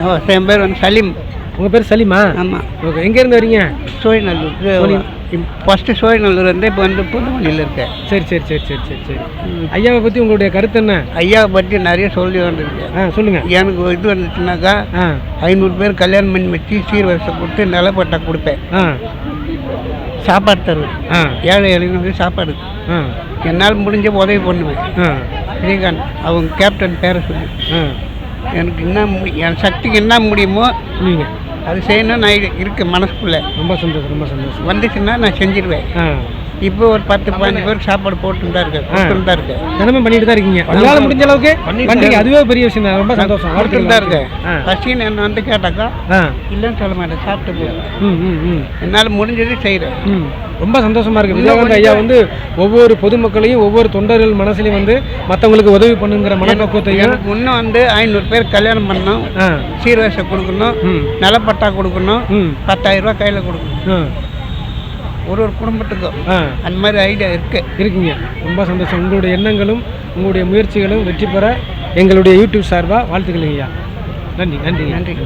என் பேர் வந்து சலீம். உங்கள் பேர் சலீமா? ஆமாம் ஓகே எங்கேருந்து வரீங்க? சோழிநல்லூர் ஃபஸ்ட்டு சோழிநல்லூர் வந்து இப்போ வந்து புதுமணியில் இருக்கேன். சரி சரி சரி சரி சரி சரி. ஐயாவை பற்றி உங்களுடைய கருத்து என்ன? ஐயாவை பற்றி நிறைய சொல்லி வந்திருக்கேன். ஆ சொல்லுங்கள் எனக்கு இது வந்துச்சுனாக்கா ஆ. ஐநூறு பேர் கல்யாணம் பண்ணி வச்சு சீர்வரிசை கொடுத்து நிலப்பட்டா கொடுப்பேன். ஆ. சாப்பாடு தருவேன். ஆ. ஏழை எளிமைக்கு சாப்பாடு. ஆ. என்னால் முடிஞ்ச உதவி பண்ணுவேன். ஆ. ஸ்ரீகாந்த் அவங்க கேப்டன் பேரை சொல்லி. ஆ. எனக்கு என்ன என் சக்திக்கு என்ன முடியுமோ சொல்லுவீங்க அது செய்யணும் நான் இரு- இருக்கு மனசுக்குள்ளே. ரொம்ப சந்தோஷம் ரொம்ப சந்தோஷம். வந்துச்சுன்னா நான் செஞ்சிருவேன். ஆ. இப்போ ஒரு பத்து பதினஞ்சு பேருக்கு சாப்பாடு போட்டு தான் இருக்கேன் கொடுத்துட்டு தான் இருக்கேன் தினமும் பண்ணிட்டு தான் இருக்கீங்க. உங்களால் முடிஞ்ச அளவுக்கு பண்ணுறீங்க அதுவே பெரிய விஷயம் தான் ரொம்ப சந்தோஷம். கொடுத்துட்டு தான் இருக்கேன் ஆ. பசின்னு என்ன வந்து கேட்டாக்கா இல்லைன்னு சொல்ல மாட்டேன் சாப்பிட்டு போய் ம் ம் ம். என்னால் முடிஞ்சது செய்கிறேன் ரொம்ப சந்தோஷமா இருக்கு. விஜயகாந்த் ஐயா வந்து ஒவ்வொரு பொதுமக்களையும் ஒவ்வொரு தொண்டர்கள் மனசுலையும் வந்து மற்றவங்களுக்கு உதவி பண்ணுங்கிற மனப்பக்குவத்தையும் இன்னும் வந்து ஐநூறு பேர் கல்யாணம் பண்ணணும் சீர்வரிசை கொடுக்கணும். நிலப்பட்டா கொடுக்கணும். பத்தாயிரம் ரூபாய் கையில் கொடுக்கணும். ஒரு ஒரு குடும்பத்துக்கும் அந்த மாதிரி ஐடியா இருக்கு. இருக்கீங்க. ரொம்ப சந்தோஷம். உங்களுடைய எண்ணங்களும் உங்களுடைய முயற்சிகளும் வெற்றி பெற எங்களுடைய யூடியூப் சார்பாக வாழ்த்துக்கள் ஐயா. நன்றி நன்றி. நன்றி.